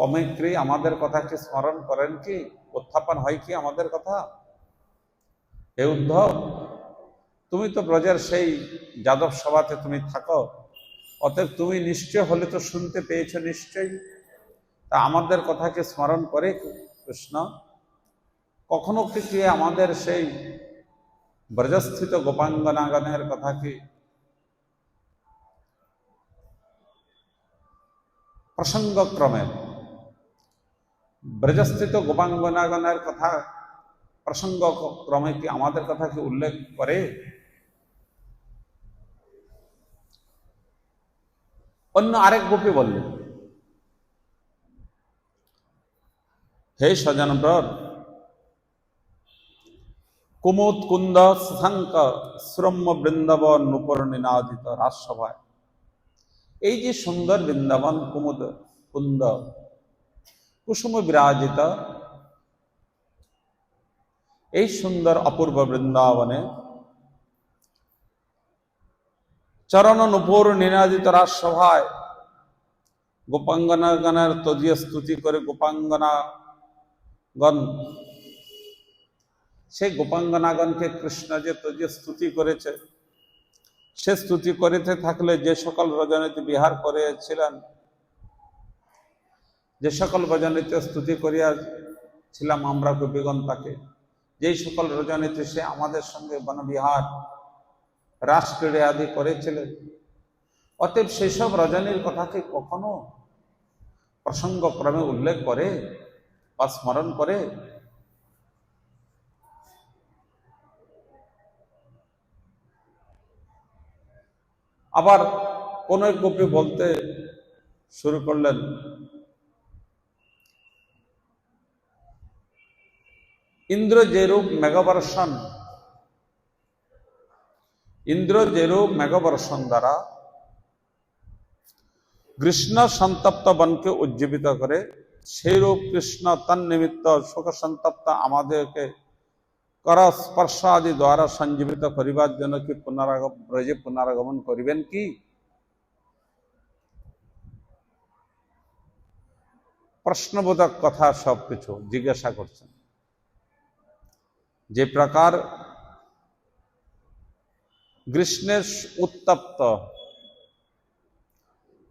কমেক্রি আমাদের কথা কি স্মরণ করেন কি? উত্থাপন হয় কি আমাদের কথা? হে উদ্ধব, তুমি তো ব্রজের সেই যাদব সভাতে তুমি থাকো। অতএব তুমি নিশ্চয় হলে তো শুনতে পেয়েছ নিশ্চয়ই। তা আমাদের কথা কি স্মরণ করে কৃষ্ণ, কখনো কি কি আমাদের সেই ব্রজস্থিত গোপাঙ্গনাগণের কথা কি প্রসঙ্গক্রমে ব্রজস্থিত গোপাঙ্গনাগণের কথা প্রসঙ্গ ক্রমে কি আমাদের কথা কি উল্লেখ করে? অন্য আরেক গোপী বললেন, হে স্বজনব্রত কুমুদ কুন্দ শশাঙ্ক শ্রম্য বৃন্দাবন নূপুর নিনাদিত রাজসভায়। এই যে সুন্দর বৃন্দাবন, কুমুদ কুন্দ কুসুম বিরাজিত। এই সুন্দর অপূর্ব বৃন্দাবনে চরণ নুপুর নিনাদিত রাজসভায় গোপাঙ্গনাগণের তদীয় স্তুতি করে গোপাঙ্গনাগণ, সেই গোপাঙ্গনাগণকে কৃষ্ণ যে তদীয় স্তুতি করেছে, সে স্তুতি করিতে থাকলে যে সকল রজনীতি বিহার করিয়াছিলেন যে সকল রজনীতে স্তুতি করিয়াছিলাম আমরা গোপীগণ তাকে যেই সকল রজনীতে সে আমাদের সঙ্গে বনবিহার রাসক্রীড়া আদি করেছিলেন। অতএব সেসব রজনীর কথাকে কখনো প্রসঙ্গক্রমে উল্লেখ করে বা স্মরণ করে আবার কোন এক গোপী বলতে শুরু করলেন ইন্দ্র যেরূপ মেঘবর্ষণ, ইন্দ্র যেরূপ মেঘবর্ষণ দ্বারা কৃষ্ণ সন্তপ্ত বনকে উজ্জীবিত করে, সেইরূপ কৃষ্ণ তন নিমিত্ত শোক সন্তপ্ত আমাদেরকে কর স্পর্শ আদি দ্বারা সঞ্জীবিত করিবার জন্য কি পুনরাগ, ব্রজে পুনরাগমন করিবেন কি? প্রশ্নবোধক কথা সবকিছু জিজ্ঞাসা করছেন। যে প্রকার গ্রীষ্মের উত্তপ্ত,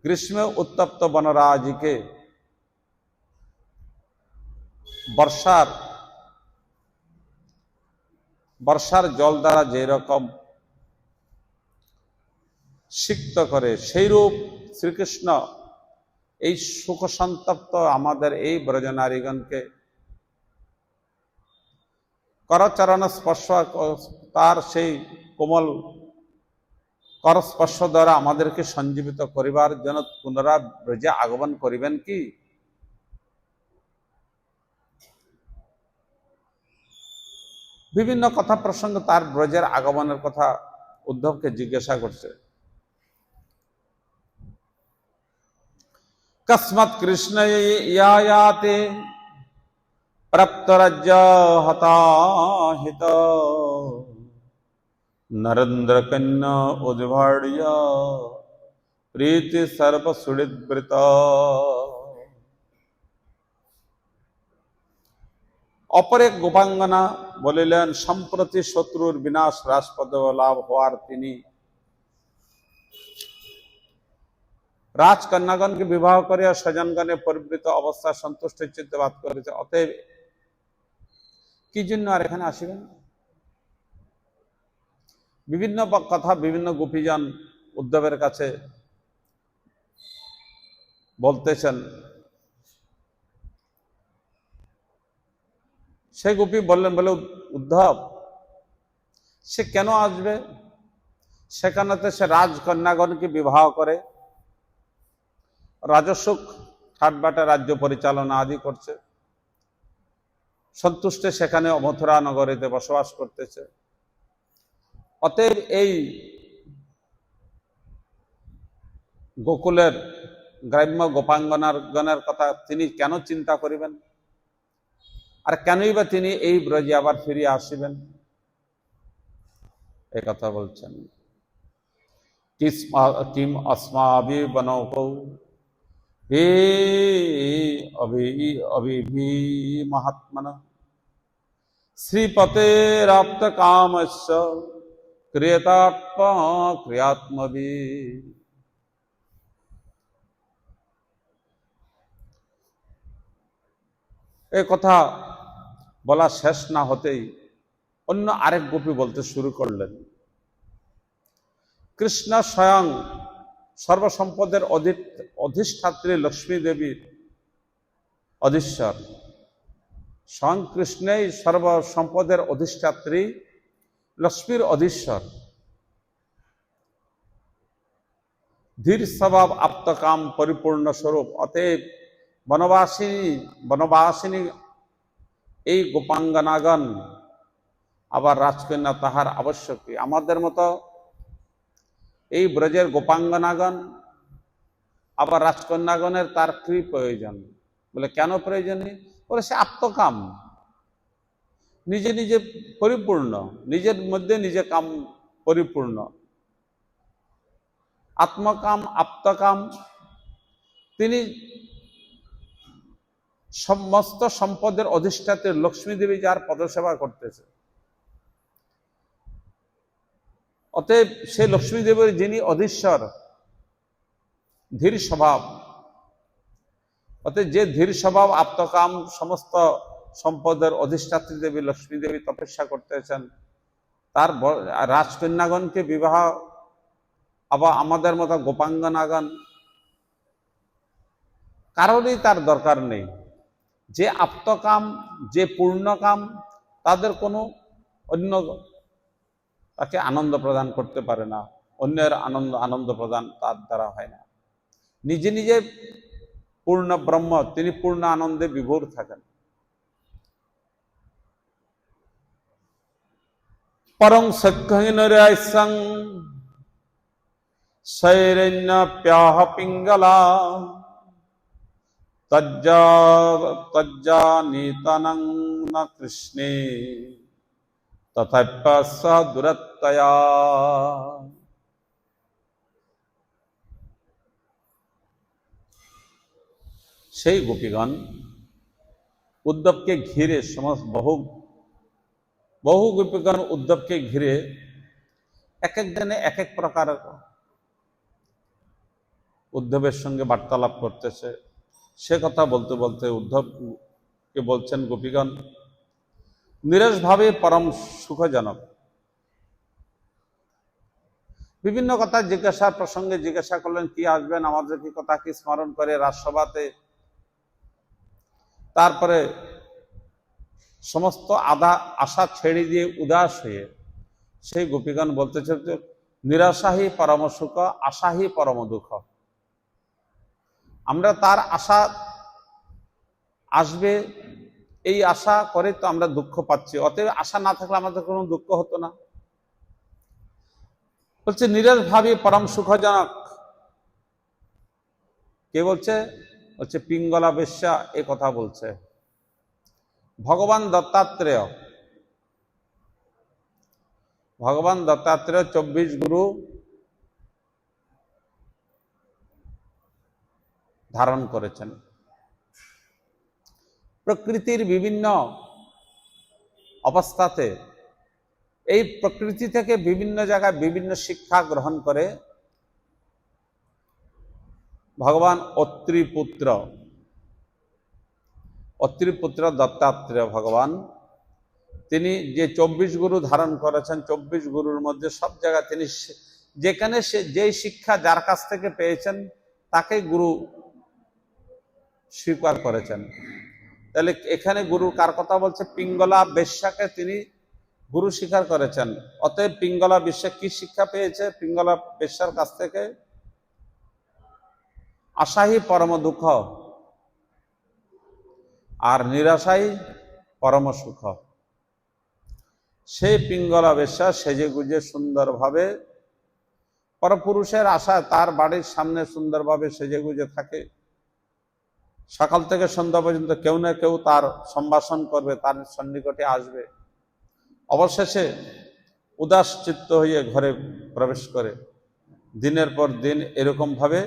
গ্রীষ্মে উত্তপ্ত বনরাজিকে বর্ষার বর্ষার জল দ্বারা যেরকম সিক্ত করে, সেইরূপ শ্রীকৃষ্ণ এই সুখ সন্তপ্ত আমাদের এই ব্রজনারীগণকে করচরণ স্পর্শ, তার সেই কোমল করস্পর্শ দ্বারা আমাদেরকে সঞ্জীবিত করিবার জন্য পুনরা ব্রজে আগমন করিবেন কি? বিভিন্ন কথা প্রসঙ্গ তার ব্রজের আগমনের কথা উদ্ধবকে জিজ্ঞাসা করছে। কসমৎ কৃষ্ণ ইয়াতে প্রাপ্তরাজ্য হতাহিত নরেন্দ্র কন্যা উদ্ভাড়িয় প্রীতি সর্ব সুড়িবৃত অপর গোপাঙ্গনা বলিলেন সম্প্রতি শত্রুর বিনাশ রাজপদ লাভ হওয়ার তিনি রাজকন্যাগণকে বিবাহ করিয়া স্বজনগণে পরিবৃত অবস্থা সন্তুষ্ট চিত্তে বাদ করেছে অতএব কি জন্য আর এখানে আসিবেন? বিভিন্ন কথা, বিভিন্ন গোপীজন উদ্ধবের কাছে বলতেছেন। সে গোপী বললেন, বলে, উদ্ধব, সে কেন আসবে? সেখানেতে সে রাজকন্যাগণকে বিবাহ করে। রাজস্বক ঠাটবাটা রাজ্য পরিচালনা আদি করছে। সন্তুষ্টে সেখানে মথুরা নগরীতে বসবাস করতেছে। অতএব এই গোকুলের গ্রাম্য গোপাঙ্গনার গণের কথা তিনি কেন চিন্তা করিবেন? আর কেনই বা তিনি এই ব্রজে আবার ফিরিয়ে আসিবেন? এ কথা বলছেন। কিম অস্মাবি বনৌকৌ हे अभि अभिभि महात्मन श्रीपतेराप्त कामस्य क्रियतात्मा क्रियात्मभि এ কথা বলা শেষ না হতেই অন্য আরেক গোপী বলতে শুরু করলেন কৃষ্ণ স্বয়ং সর্বসম্পদের অধি- অধিষ্ঠাত্রী লক্ষ্মী দেবীর অধীশ্বর। স্বয়ং সর্বসম্পদের অধিষ্ঠাত্রী লক্ষ্মীর অধীশ্বর। ধীর স্বভাব আপ্তকাম পরিপূর্ণ স্বরূপ। অতএব বনবাসিনী বনবাসিনী, এই গোপাঙ্গনাগণ, আবার রাজকন্যা তাহার আবশ্যকী। আমাদের মতো এই ব্রজের গোপাঙ্গনাগণ, আবার রাজকন্যাগণের তার কি প্রয়োজন। বলে, কেন প্রয়োজনীয় বলে, সে আত্মকাম। নিজে নিজে পরিপূর্ণ, নিজের মধ্যে নিজে কাম পরিপূর্ণ। আত্মকাম আত্মকাম, তিনি সমস্ত সম্পদের অধিষ্ঠাত্রী লক্ষ্মী দেবী যার পদসেবা করতেছে। অতএব সেই লক্ষ্মী দেবীর যিনি অধীশ্বর, ধীর স্বভাব, অতএব যে ধীর স্বভাব আত্মকাম সমস্ত সম্পদের অধিষ্ঠাত্রী দেবী, লক্ষ্মী দেবী তপস্যা করতেছেন, তার রাজকন্যাগণকে বিবাহ, আবার আমাদের মতো গোপাঙ্গনাগণ, কারোরই তার দরকার নেই। যে আত্মকাম, যে পূর্ণকাম, তাদের কোনো অন্য তাকে আনন্দ প্রদান করতে পারে না, অন্যের আনন্দ আনন্দ প্রদান তার দ্বারা হয় না। নিজে নিজে পূর্ণ ব্রহ্ম, তিনি পূর্ণ আনন্দে বিভোর থাকেন। পরং সত্যহীনরাইসং শৈরণ্যপ্যাহ পিঙ্গলা তজ্জা তজ্জা নিতনং ন কৃষ্ণে। তথাপ্য স দুরত্তয়া সেই গোপীগণ উদ্ধবকে ঘিরে সমস্ত বহু বহু গোপীগণ উদ্ধবকে ঘিরে এক একজনে এক এক প্রকার উদ্ধবের সঙ্গে বার্তালাপ করতেছে। সে কথা বলতে বলতে উদ্ধবকে বলছেন, গোপীগণ নিরসভাবে পরম সুখজনক। বিভিন্ন কথা জিজ্ঞাসা প্রসঙ্গে জিজ্ঞাসা করলেন, কি আসবেন? আমাদের কি কথা কি স্মরণ করে রাজসভাতে? তারপরে সমস্ত আধা আশা ছেড়ে দিয়ে উদাস হয়ে সেই গোপীগণ বলতেছে যে, নিরাশাহী পরম সুখ, আশাহী পরম দুঃখ। আমরা তার আশা আসবে, এই আশা করে তো আমরা দুঃখ পাচ্ছি। অতএব আশা না থাকলে আমাদের কোনো দুঃখ হতো না। বলছে নিরস ভাবে পরম সুখজনক। কে বলছে? বলছে পিঙ্গলা বেশ্যা এ কথা বলছে। ভগবান দত্তাত্রেয়। ভগবান দত্তাত্রেয়, চব্বিশ গুরু ধারণ করেছেন। প্রকৃতির বিভিন্ন অবস্থাতে এই প্রকৃতি থেকে বিভিন্ন জায়গায় বিভিন্ন শিক্ষা গ্রহণ করে ভগবান অত্রিপুত্র। অত্রিপুত্র দত্তাত্রেয় ভগবান। তিনি যে চব্বিশ গুরু ধারণ করেছেন, চব্বিশ গুরুর মধ্যে সব জায়গায় তিনি যেখানে সে যেই শিক্ষা যার কাছ থেকে পেয়েছেন তাকে গুরু স্বীকার করেছেন। তাহলে এখানে গুরু কার কথা বলছে? পিঙ্গলা বেশ্যাকে তিনি গুরু স্বীকার করেছেন। অতএব পিঙ্গলা বিশ্বে কি শিক্ষা পেয়েছে? পিঙ্গলা বেশ্যার কাছ থেকে আশাহী পরম দুঃখ আর নিরাশাই পরম সুখ। সেই পিঙ্গলা বেশ্যা সেজে গুজে সুন্দরভাবে পরপুরুষের আশা তার বাড়ির সামনে সুন্দরভাবে সেজে গুজে থাকে। সকাল থেকে সন্ধ্যা পর্যন্ত কেউ না কেউ তার সম্ভাষণ করবে, তার সন্নিকটে আসবে। অবশেষে উদাস চিত্ত হয়ে ঘরে প্রবেশ করে। দিনের পর দিন এরকম ভাবে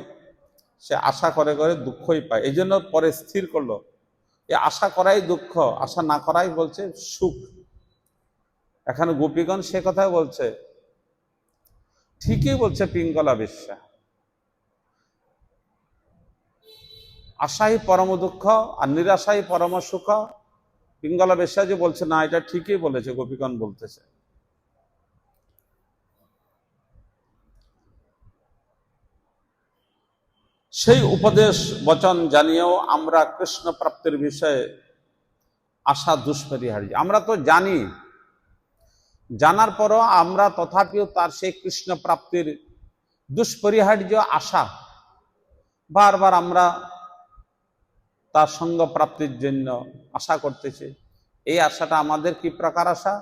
সে আশা করে করে দুঃখই পায়। এই জন্য পরে স্থির করল। এ আশা করাই দুঃখ, আশা না করাই বলছে সুখ। এখানে গোপীগণ সে কথাই বলছে। ঠিকই বলছে পিঙ্গলা বিশ্বা আশাই পরম দুঃখ আর নিরাশাই পরম সুখ। পিঙ্গলা বেশ্যা যে বলছে, না, এটা ঠিকই বলেছে গোপীগণ বলতেছে। সেই উপদেশ বচন জানিয়েও আমরা কৃষ্ণ প্রাপ্তির বিষয়ে আশা দুষ্পরিহারী। আমরা তো জানি, জানার পরও আমরা তথাপিও তার সেই কৃষ্ণ প্রাপ্তির দুষ্পরিহার্য আশা বারবার আমরা তার সঙ্গ প্রাপ্তির জন্য আশা করতেছি। এই আশাটা আমাদের কি প্রকার আশা?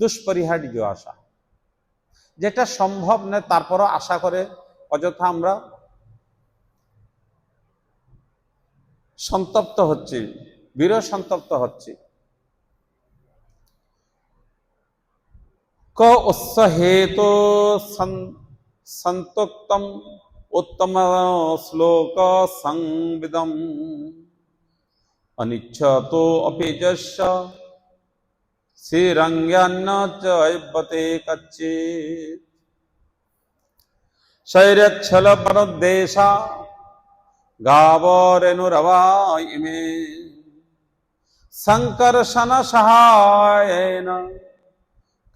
দুষ্পরিহার্য আশা। যেটা সম্ভব নয় তারপরও আশা করে অযথা আমরা সন্তপ্ত হচ্ছি বীর সন্তপ্ত হচ্ছি। ক উৎসহেতো সন্তোক্তম উত্তম শ্লোক সংবিদম। অনিচ্ছতো অপি যস্য শ্রীরঙ্গান্ন চৈবতে কচ্চিৎ শৈরচ্ছল পরদ্দেশা গাবরেনুরবা ইমে সংকর্ষণ সহায়েন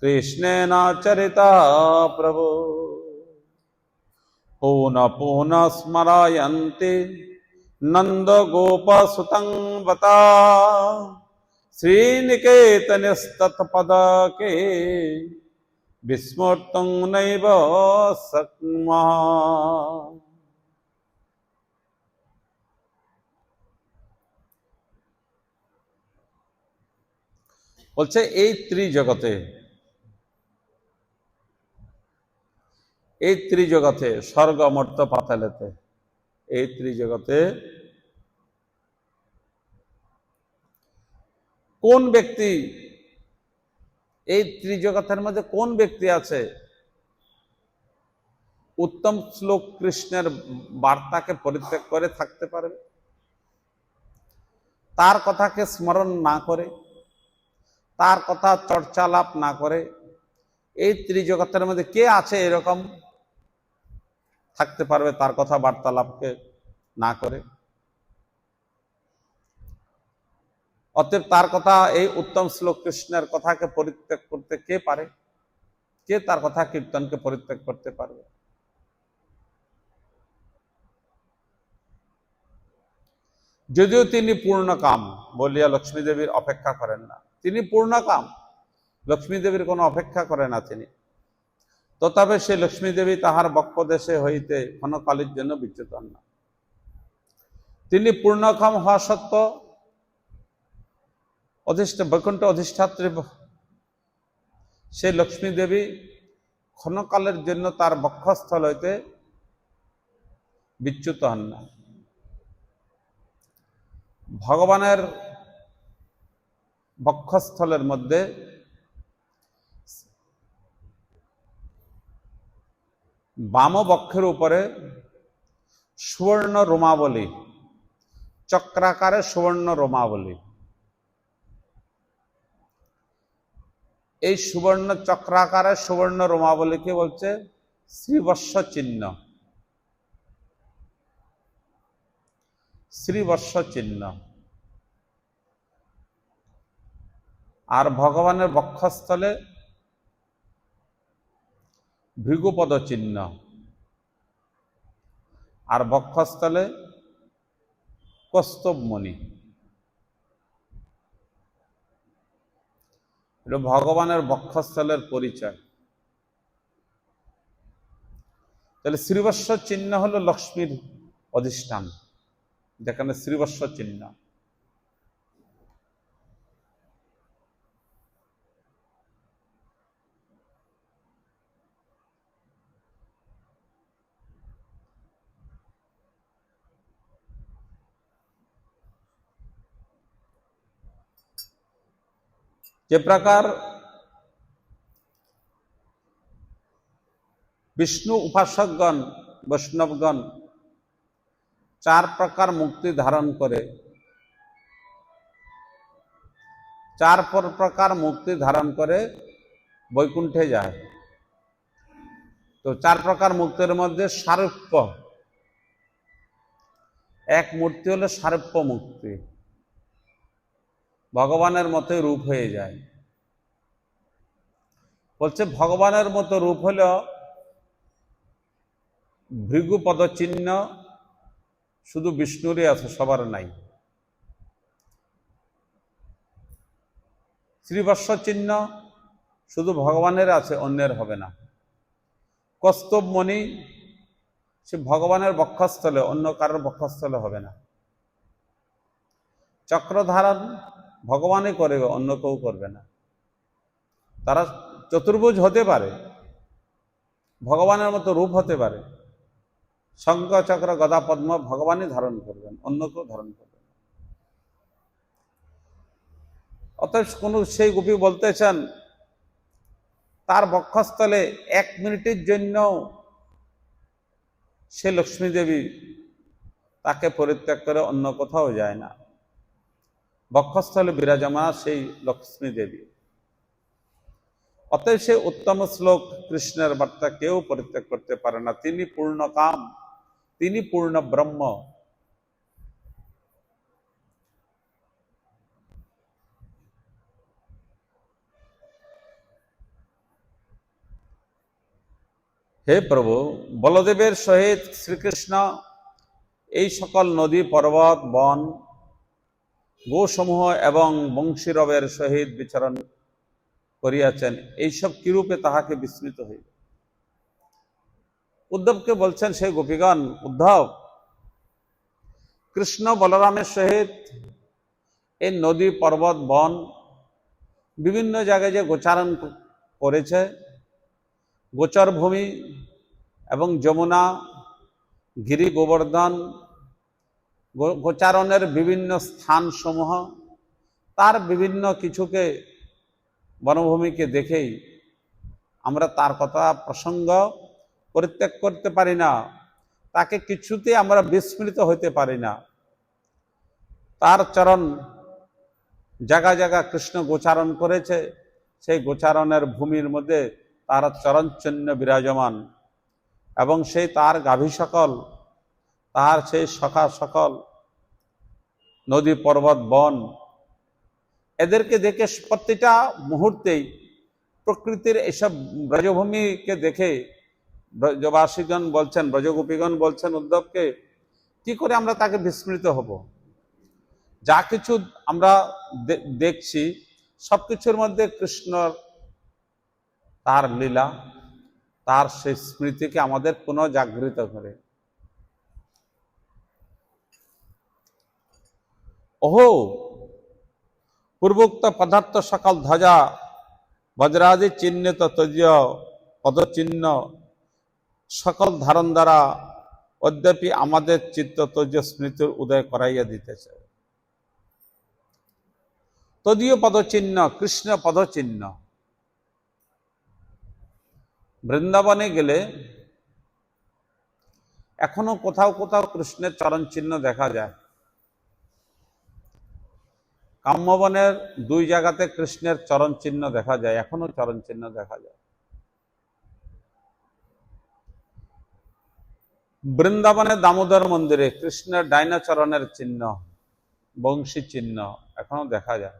কৃষ্ণেন চরিতা প্রভু পুন পুন স্মরায়ন্তে সুতং বতা শ্রীনিকেতনস্তৎপদকে বিস্মর্তুং নৈব শক্মা বলছে এই ত্রিজগতে এই ত্রিজগতে স্বর্গ মর্ত পাতালেতে এই ত্রিজগতে কোন ব্যক্তি, এই ত্রিজগতের মধ্যে কোন ব্যক্তি আছে? উত্তম শ্লোক কৃষ্ণের বার্তাকে পরিত্যাগ করে থাকতে পারবে তার কথাকে স্মরণ না করে, তার কথা চর্চালাপ না করে, এই ত্রিজগতের মধ্যে কে আছে এরকম? থাকতে পারবে তার কথা বার্তালাপকে না করে। অতএব তার কথা, এই উত্তম শ্লোক কৃষ্ণের কথাকে পরিত্যাগ করতে কে পারে? কে তার কথা কীর্তনকে পরিত্যাগ করতে পারবে? যদিও তিনি পূর্ণ কাম, বলিয়া লক্ষ্মী দেবীর অপেক্ষা করেন না। তিনি পূর্ণ কাম, লক্ষ্মী দেবীর কোনো অপেক্ষা করে না তিনি। তথাপি সে লক্ষ্মী দেবী তাহার বক্ষদেশে হইতে ক্ষণকালের জন্য বিচ্যুত হন না। তিনি পূর্ণকাম হওয়া সত্ত্বেও অধিষ্ঠ, বৈকুণ্ঠ অধিষ্ঠাত্রী সে লক্ষ্মী দেবী ক্ষণকালের জন্য তার বক্ষস্থল হইতে বিচ্যুত হন না। ভগবানের বক্ষস্থলের মধ্যে বাম বক্ষের উপরে সুবর্ণ রোমাবলী চক্রাকারে সুবর্ণ রোমাবলী এই সুবর্ণ চক্রাকারে সুবর্ণ রোমাবলীকে বলছে? শ্রীবৎস চিহ্ন। শ্রীবৎস চিহ্ন। আর ভগবানের বক্ষস্থলে ভৃগুপদ চিহ্ন আর বক্ষস্থলে কস্তবমণি। এটা ভগবানের বক্ষস্থলের পরিচয়। তাহলে শ্রীবৎস চিহ্ন হলো লক্ষ্মীর অধিষ্ঠান, যেখানে শ্রীবৎস চিহ্ন যে প্রকার বিষ্ণু উপাসকগণ, বৈষ্ণবগণ চার প্রকার মুক্তি ধারণ করে, চার পর- প্রকার মুক্তি ধারণ করে বৈকুণ্ঠে যায়। তো চার প্রকার মুক্তির মধ্যে সারূপ্য। এক মূর্তি হলো সারূপ্য মুক্তি। ভগবানের মতোই রূপ হয়ে যায়। বলছে, ভগবানের মতো রূপ হলো ভৃগু পদচিহ্ন, শুধু বিষ্ণুরই আছে, সবার নাই। শ্রীবৎস চিহ্ন, শুধু ভগবানের আছে, অন্যের হবে না। কস্তব মণি, সে ভগবানের বক্ষস্থলে, অন্য কারোর বক্ষস্থলে হবে না। চক্রধারণ ভগবানই করবে অন্য কেউ করবে না। তারা চতুর্ভুজ হতে পারে, ভগবানের মতো রূপ হতে পারে। শঙ্খ, চক্র, গদা, পদ্ম ভগবানই ধারণ করবেন, অন্য কেউ ধারণ করবেন। অতএব কোন সেই গোপী বলতেছেন তার বক্ষস্থলে এক মিনিটের জন্য সে লক্ষ্মী দেবী তাকে পরিত্যাগ করে অন্য কোথাও যায় না। বক্ষস্থলে বিরাজমান সেই লক্ষ্মী দেবী। অতএব সে উত্তম শ্লোক কৃষ্ণের বার্তা কেউ পরিত্যাগ করতে পারে না। তিনি পূর্ণ কাম, তিনি পূর্ণ ব্রহ্ম। হে প্রভু, বলদেবের সহিত শ্রীকৃষ্ণ এই সকল নদী, পর্বত, বন গোসমূহ এবং বংশীরবের সহিত বিচরণ করিয়াছেন, এইসব কিরূপে তাহাকে বিস্মৃত হইল? উদ্ধবকে বলছেন সেই গোপীগণ, উদ্ধব, কৃষ্ণ বলরামের সহিত এই নদী, পর্বত, বন বিভিন্ন জায়গায় যে গোচারণ করেছে গোচর ভূমি এবং যমুনা, গিরি গোবর্ধন গোচারণের বিভিন্ন স্থানসমূহ, তার বিভিন্ন কিছুকে বনভূমিকে দেখেই আমরা তার কথা প্রসঙ্গ পরিত্যাগ করতে পারি না, তাকে কিছুতে আমরা বিস্মৃত হইতে পারি না। তার চরণ জায়গা জায়গা কৃষ্ণ গোচারণ করেছে, সেই গোচারণের ভূমির মধ্যে তার চরণ চিহ্ন বিরাজমান এবং সেই তার গাভী সকল তার সেই সখা সকল নদী, পর্বত, বন, এদেরকে দেখে প্রতিটা মুহূর্তেই প্রকৃতির এসব ব্রজভূমিকে দেখে ব্রজবাসীগণ বলছেন, ব্রজগোপীগণ বলছেন উদ্ধবকে, কি করে আমরা তাকে বিস্মৃত হব? যা কিছু আমরা দেখছি, সবকিছুর মধ্যে কৃষ্ণর তার লীলা, তার সেই স্মৃতিকে আমাদের পুনঃ পুনঃজাগৃত করে। ওহো, পূর্বোক্ত পদার্থ সকল ধ্বজা, বজ্রাদি চিহ্নিত তজ, পদচিহ্ন, সকল ধারণ দ্বারা অদ্যাপি আমাদের চিত্ত তজ স্মৃতির উদয় করাইয়া দিতেছে। তদীয় পদচিহ্ন, কৃষ্ণ পদচিহ্ন। বৃন্দাবনে গেলে এখনও কোথাও কোথাও কৃষ্ণের চরণ চিহ্ন দেখা যায়। কাম্যবনের দুই জায়গাতে কৃষ্ণের চরণ চিহ্ন দেখা যায় এখনও চরণ চিহ্ন দেখা যায়। বৃন্দাবনের দামোদর মন্দিরে কৃষ্ণের ডাইনাচরণের চিহ্ন, বংশী চিহ্ন এখনও দেখা যায়।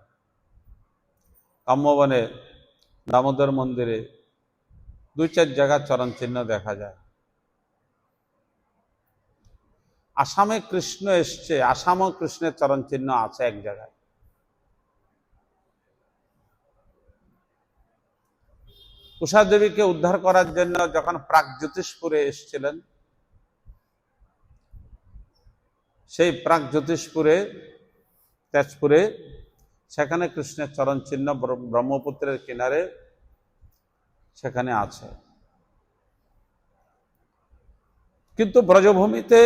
কাম্যবনে দামোদর মন্দিরে দুই চার জায়গার চরণ চিহ্ন দেখা যায়। আসামে কৃষ্ণ এসছে, আসামও কৃষ্ণের চরণ চিহ্ন আছে এক জায়গায়। উষা দেবীকে উদ্ধার করার জন্য যখন প্রাক জ্যোতিষপুরে এসেছিলেন, সেই প্রাক জ্যোতিষপুরে, তেজপুরে, সেখানে কৃষ্ণের চরণ চিহ্ন ব্রহ্মপুত্রের কিনারে সেখানে আছে। কিন্তু ব্রজভূমিতে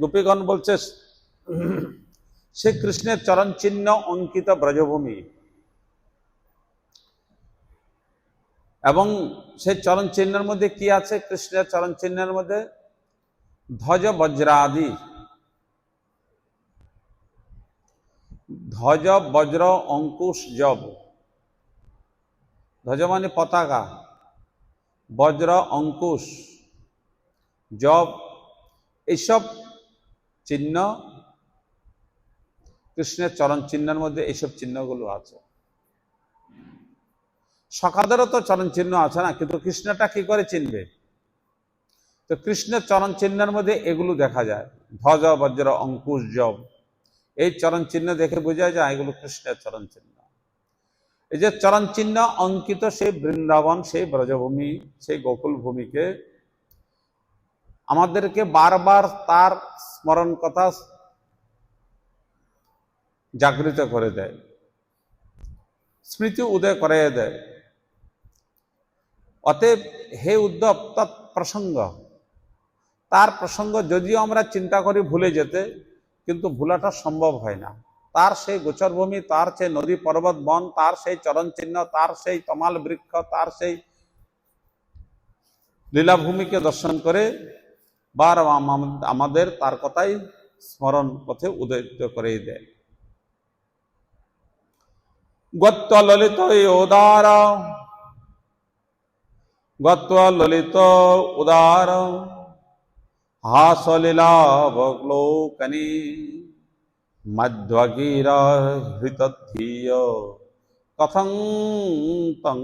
গোপীগণ বলছে, সে কৃষ্ণের চরণ চিহ্ন অঙ্কিত ব্রজভূমি। এবং সেই চরণ চিহ্নের মধ্যে কি আছে? কৃষ্ণের চরণ চিহ্নের মধ্যে? ধ্বজ, বজ্রাদি। ধ্বজ, বজ্র, অঙ্কুশ, জব। ধ্বজ মানে পতাকা। বজ্র, অঙ্কুশ, জব। এইসব চিহ্ন কৃষ্ণের চরণ চিহ্নের মধ্যে এইসব চিহ্নগুলো আছে। সখাদেরও তো চরণ চিহ্ন আছে না, কিন্তু কৃষ্ণটা কি করে চিনবে? তো কৃষ্ণের চরণ চিহ্নের মধ্যে এগুলো দেখা যায়। ধ্বজ, বজ্র, অঙ্কুশ, জব। এই চরণ চিহ্ন দেখে বোঝা যায় এগুলো কৃষ্ণের চরণ চিহ্ন এই যে চরণ চিহ্ন অঙ্কিত সেই বৃন্দাবন, সেই ব্রজভূমি, সেই গোকুল ভূমিকে আমাদেরকে বারবার তার স্মরণ কথা জাগৃত করে দেয়। স্মৃতি উদয় করে দেয়। অতএব হে উদ্ধব, তৎ প্রসঙ্গ। তার প্রসঙ্গ যদিও আমরা চিন্তা করি ভুলে যেতে, কিন্তু ভুলাটা সম্ভব হয় না। তার সেই গোচরভূমি, তার সেই নদী পর্বত বন, তার সেই চরণ চিহ্ন তার সেই তমাল বৃক্ষ, তার সেই লীলাভূমিকে দর্শন করে বার আমাদের তার কথাই স্মরণ পথে উদয়িত করে দেয়। গত্ব ললিত উদার। গত্ব ললিত উদার। হাসলীলাবলোকনী মধ্বগীর হৃতধীয় কথং তং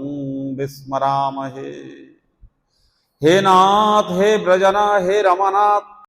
বিস্মরামহে। হে নাথ, হে ব্রজনা, হে রমনাথ।